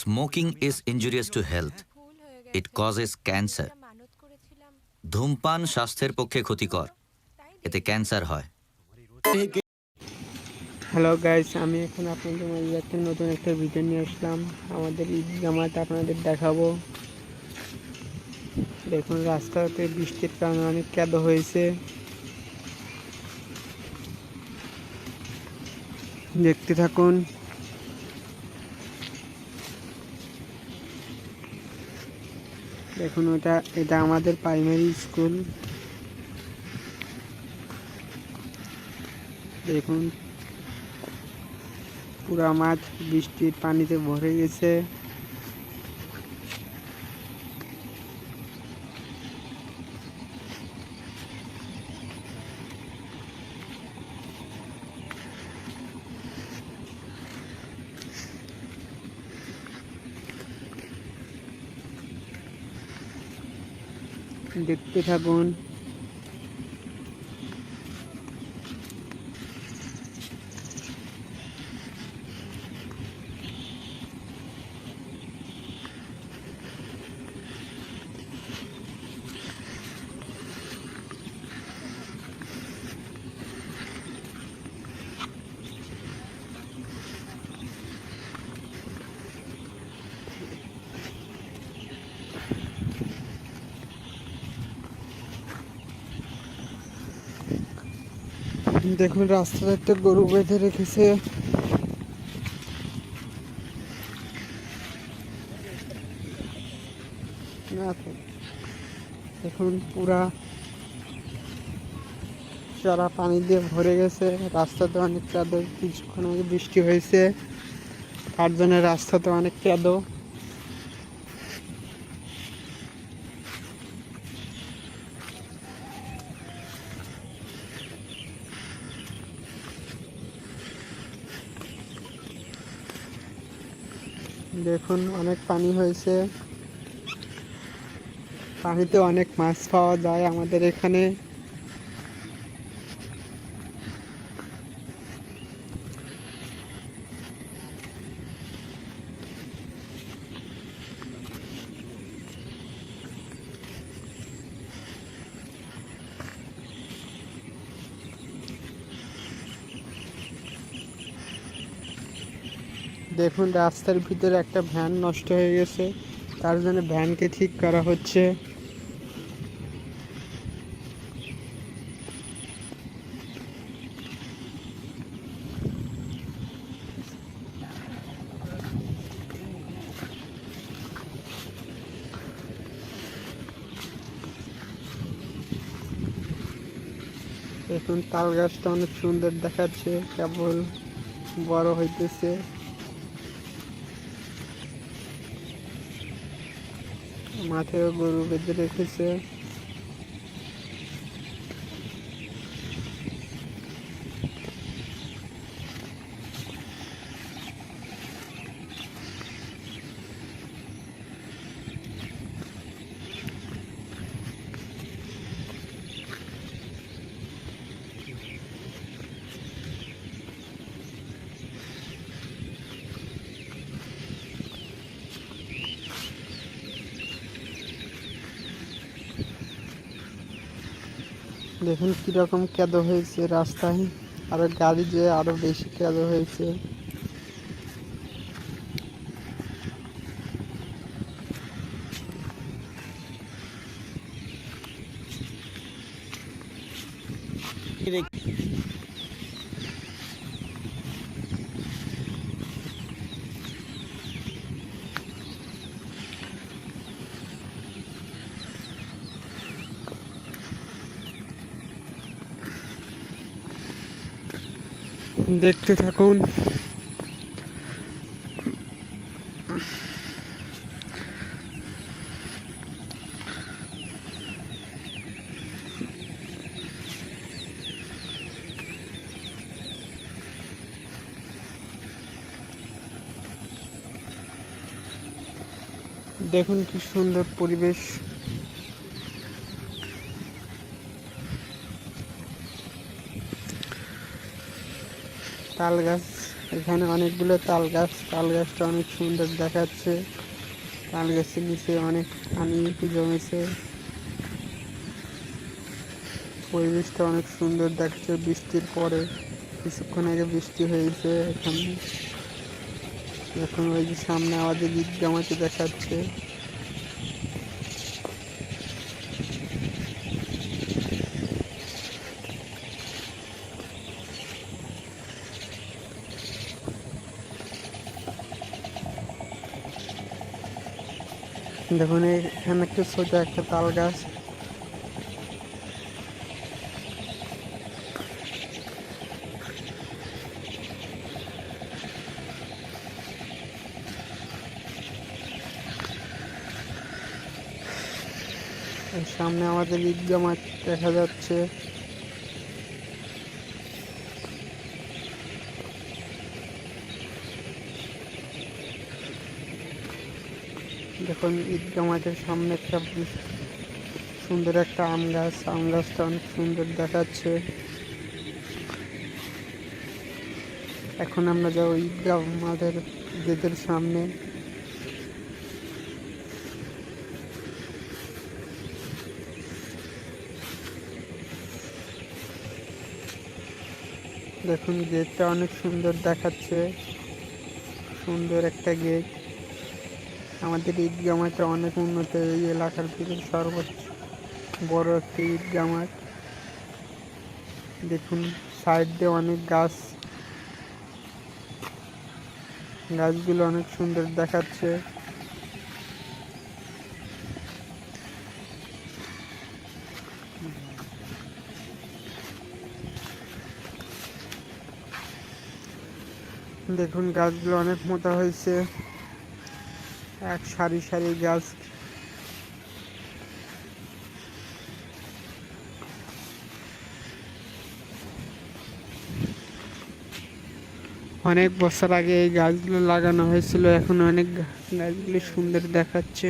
Smoking is injurious to health it causes cancer ধূমপান স্বাস্থ্যের পক্ষে ক্ষতিকর। এতে ক্যান্সার হয়। হ্যালো গাইস আমি এখন আপনাদের মাঝে একটা নতুন একটা ভিডিও নিয়ে আসলাম। আমাদের ঈদ জামাত আপনাদের দেখাবো। দেখুন, রাস্তাতে বৃষ্টির কারণে অনেক কাদো হয়েছে। দেখতে থাকুন। দেখুন ওটা এটা আমাদের প্রাইমারি স্কুল দেখুন পুরা মাঠ বৃষ্টির পানিতে ভরে গেছে। দেখতে থাকুন। দেখুন রাস্তাতে একটা গরু বেঁধে রেখেছে। দেখুন, পুরা সারা পানি দিয়ে ভরে গেছে। রাস্তাতে অনেক কাদো কিছুক্ষণ আগে বৃষ্টি হয়েছে। তার জন্য রাস্তাতে অনেক কাদো দেখুন অনেক পানি হয়েছে। পানিতে অনেক মাছ পাওয়া যায় আমাদের এখানে। দেখুন, রাস্তার ভিতরে একটা ভ্যান নষ্ট হয়ে গেছে। তার জন্য ভ্যানকে ঠিক করা হচ্ছে। দেখুন, তাল গাছটা অনেক সুন্দর দেখাচ্ছে। কেবল বড় হইতেছে। মাঠেও গরু বেঁধে রেখেছে। দেখুন কীরকম কেদ হয়েছে রাস্তায়। আরও গাড়ি যে আরও বেশি কেঁদো হয়েছে। দেখতে থাকুন। দেখুন কি সুন্দর পরিবেশ। তাল গাছ এখানে অনেকগুলো তাল গাছ তাল গাছটা অনেক সুন্দর দেখাচ্ছে। তাল গাছের নিচে অনেক পানি জমেছে। পরিবেশটা অনেক সুন্দর দেখাচ্ছে বৃষ্টির পরে। কিছুক্ষণ আগে বৃষ্টি হয়েছে এখানে। এখন ওই যে সামনে আমাদের ঈদ জামাতে দেখাচ্ছে। দেখুন এখানে একটা ছোট একটা তাল গাছ। সামনে আমাদের ঈদগা মাঠ দেখা যাচ্ছে। দেখুন ঈদগা মাঠের সামনে একটা সুন্দর একটা আম গাছ। আম গাছটা অনেক সুন্দর দেখাচ্ছে। এখন আমরা যাব ঈদগা মাঠের গেটের সামনে। দেখুন গেটটা অনেক সুন্দর দেখাচ্ছে। সুন্দর একটা গেট। আমাদের ঈদগা মাঠটা অনেক উন্নত এই এলাকার ভিতরে সর্বোচ্চ বড় একটি ঈদগা মাঠ দেখুন সাইড দিয়ে অনেক গাছ। গাছগুলো অনেক সুন্দর দেখাচ্ছে। দেখুন, গাছগুলো অনেক মোটা হয়েছে। এক সারি সারি গাছ। অনেক বছর আগে এই গাছগুলো লাগানো হয়েছিল, এখন অনেক গাছগুলি সুন্দর দেখাচ্ছে।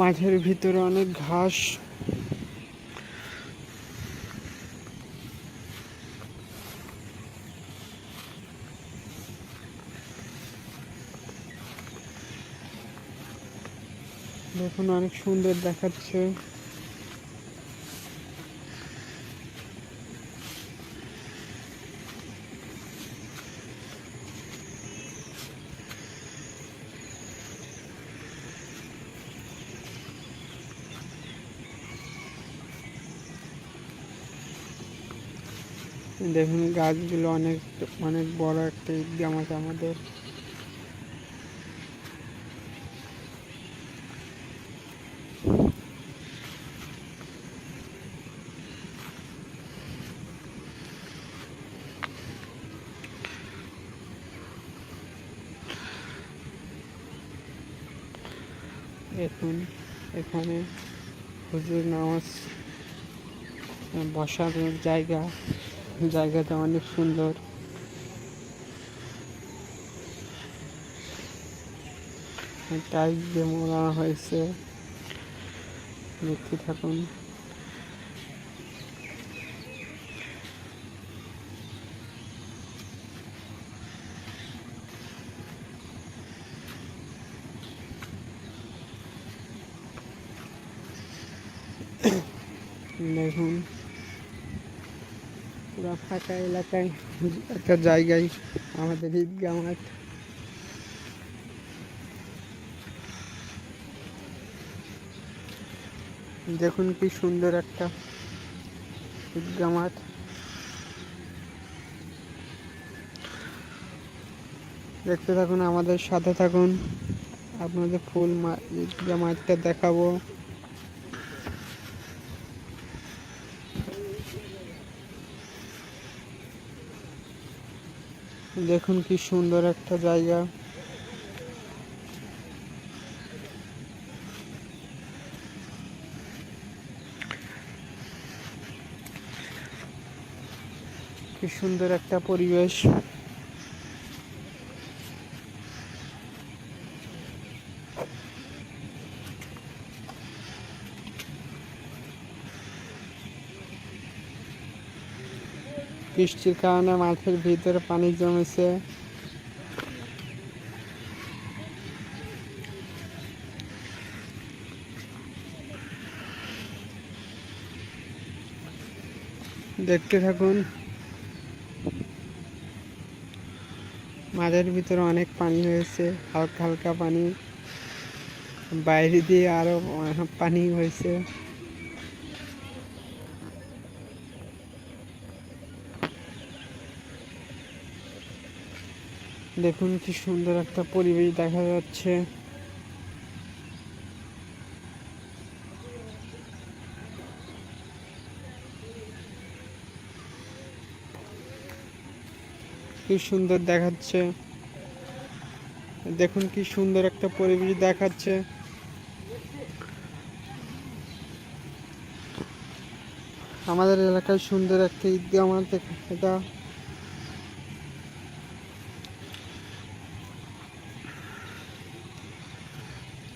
মাঠের ভিতরে অনেক ঘাস। দেখুন অনেক সুন্দর দেখাচ্ছে। দেখুন, গাছগুলো অনেক অনেক বড় একটা ঈদগাহ আছে আমাদের। এখন এখানে হুজুর নামাজ বসার জায়গা। জায়গাটা অনেক সুন্দর। টাইপ দিয়ে মোড়ানো হয়েছে। দেখতে থাকুন দেখুন ফাঁকা এলাকায়, একটা জায়গায় আমাদের ঈদগাহ মাঠ। দেখুন কি সুন্দর একটা ঈদগাহ মাঠ। দেখতে থাকুন, আমাদের সাথে থাকুন। আপনাদের ফুল মা- ঈদগাহ মাঠটা দেখাবো। দেখুন কি সুন্দর একটা জায়গা। কি সুন্দর একটা পরিবেশ। বৃষ্টির কারণে মাঠের ভিতরে পানি জমেছে। দেখতে থাকুন। মাঠের ভিতরে অনেক পানি হয়েছে, হালকা হালকা পানি। বাইরে দিয়ে আরও পানি হয়েছে। দেখুন কি সুন্দর একটা পরিবেশ দেখা যাচ্ছে। কি সুন্দর দেখাচ্ছে। দেখুন কি সুন্দর একটা পরিবেশ দেখাচ্ছে। আমাদের এলাকায় সুন্দর একটা ঈদগাহ দেখ- এটা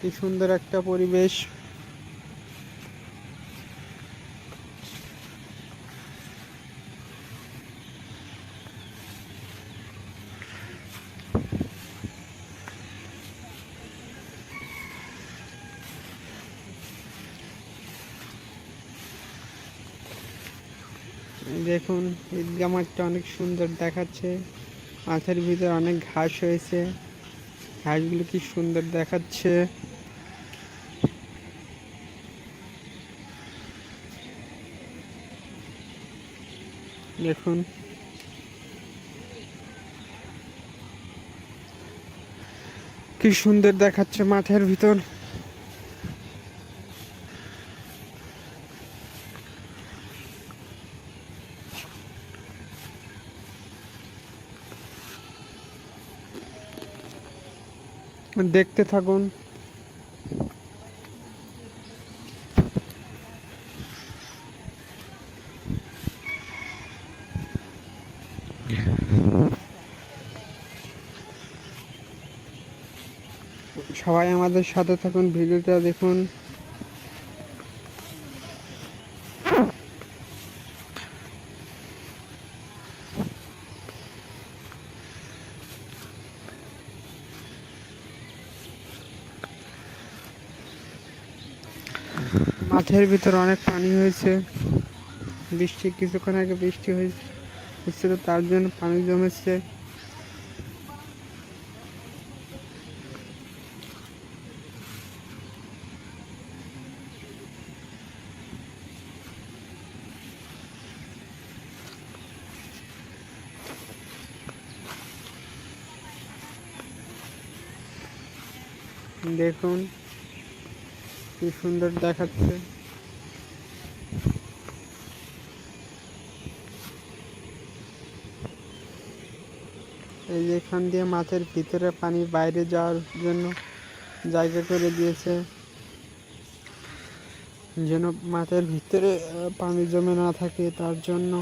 কি সুন্দর একটা পরিবেশ। দেখুন, ঈদগাহ মাঠটা অনেক সুন্দর দেখাচ্ছে। মাঠের ভিতরে অনেক ঘাস হয়েছে। ঘাসগুলো কি সুন্দর দেখাচ্ছে। দেখুন কি সুন্দর দেখাচ্ছে মাঠের ভিতর। দেখতে থাকুন। সবাই আমাদের সাথে থাকুন, ভিডিওটা দেখুন। মাঠের ভিতর অনেক পানি হয়েছে। বৃষ্টি, কিছুক্ষণ আগে বৃষ্টি হয়েছে, তার জন্য পানি জমেছে। দেখুন, কি সুন্দর দেখাচ্ছে। এই যে এখান দিয়ে মাছের ভিতরে পানি বাইরে যাওয়ার জন্য জায়গা করে দিয়েছে। যেন মাছের ভিতরে পানি জমে না থাকে, তার জন্য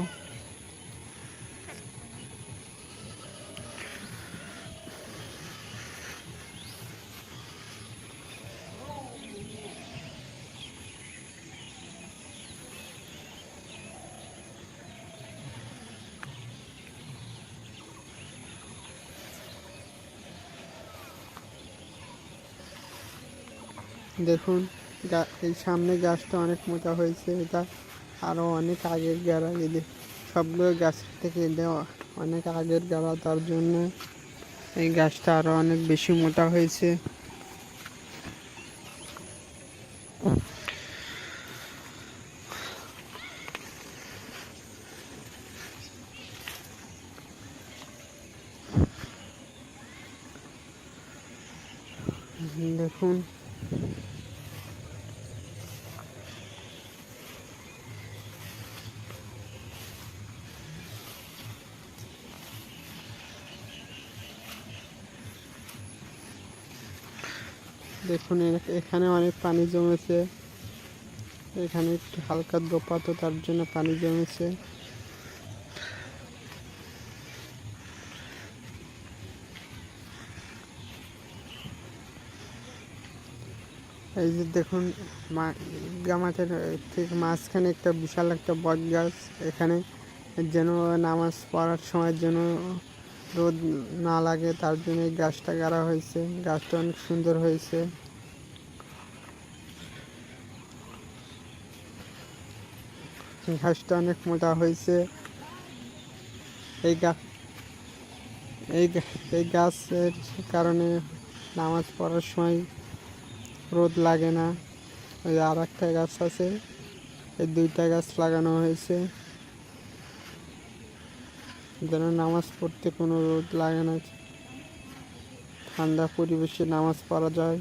দেখুন এই সামনে গাছটা অনেক মোটা হয়েছে, এটা আরও অনেক আগের গাড়া এদের সবগুলো গাছ থেকে দেওয়া, অনেক আগের গাড়া, তার জন্য এই গাছটা আরও অনেক বেশি মোটা হয়েছে দেখুন দেখুন এখানে অনেক পানি জমেছে। এখানে একটু হালকা দোপাতো তার জন্য পানি জমেছে। এই যে দেখুন গামাতের ঠিক মাঝখানে একটা বিশাল একটা বট গাছ এখানে যেন নামাজ পড়ার সময় যেন রোদ না লাগে, তার জন্য এই গাছটা গাড়া হয়েছে। গাছটা অনেক সুন্দর হয়েছে। ঘাসটা অনেক মোটা হয়েছে। এই গাছ এই এই গাছের কারণে নামাজ পড়ার সময় রোদ লাগে না। ওই আর একটা গাছ আছে, এই দুইটা গাছ লাগানো হয়েছে। যেন নামাজ পড়তে কোনো রোদ লাগে না, ঠান্ডা পরিবেশে নামাজ পড়া যায়।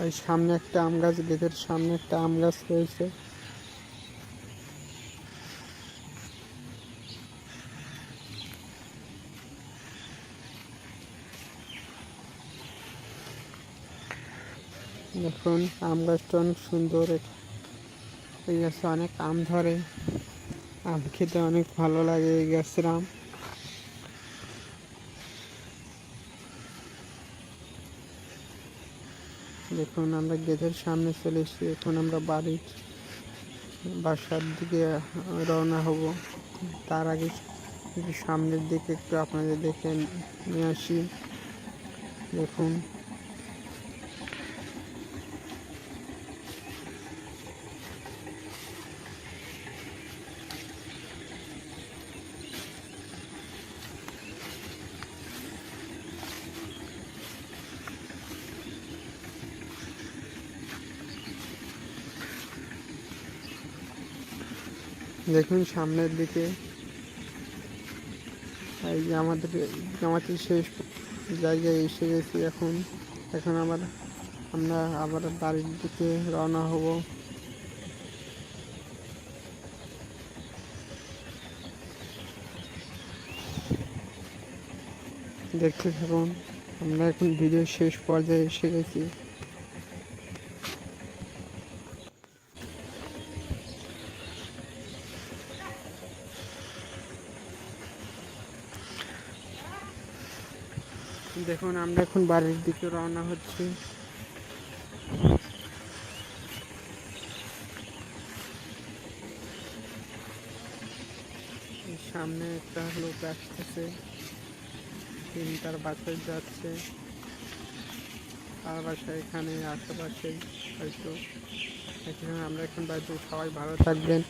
ওই সামনে একটা আম গাছ, গেটের সামনে একটা আম গাছ রয়েছে। দেখুন, আম গাছটা অনেক সুন্দর। এই গাছে অনেক আম ধরে। আম খেতে অনেক ভালো লাগে এই গাছের আম। দেখুন, আমরা গেটের সামনে চলে এসেছি। এখন আমরা বাড়ির বাসার দিকে রওনা হব। তার আগে সামনের দিকে একটু আপনাদের দেখে নিয়ে আসি। দেখুন। দেখুন সামনের দিকে। এই যে আমাদের আমাদের শেষ জায়গায় এসে গেছি এখন। এখন আবার আমরা আবার বাড়ির দিকে রওনা হব। দেখতে থাকুন, আমরা এখন ভিডিও শেষ পর্যায়ে এসে গেছি। দেখুন, আমরা এখন বাড়ির দিকে রওনা হচ্ছি। সামনে একটা লোক আসতেছে। তিনি তার বাসায় যাচ্ছে। তার বাসা এখানে, আশেপাশে হয়তো। এখানে আমরা এখন বাড়িতে সবাই ভালো থাকবেন।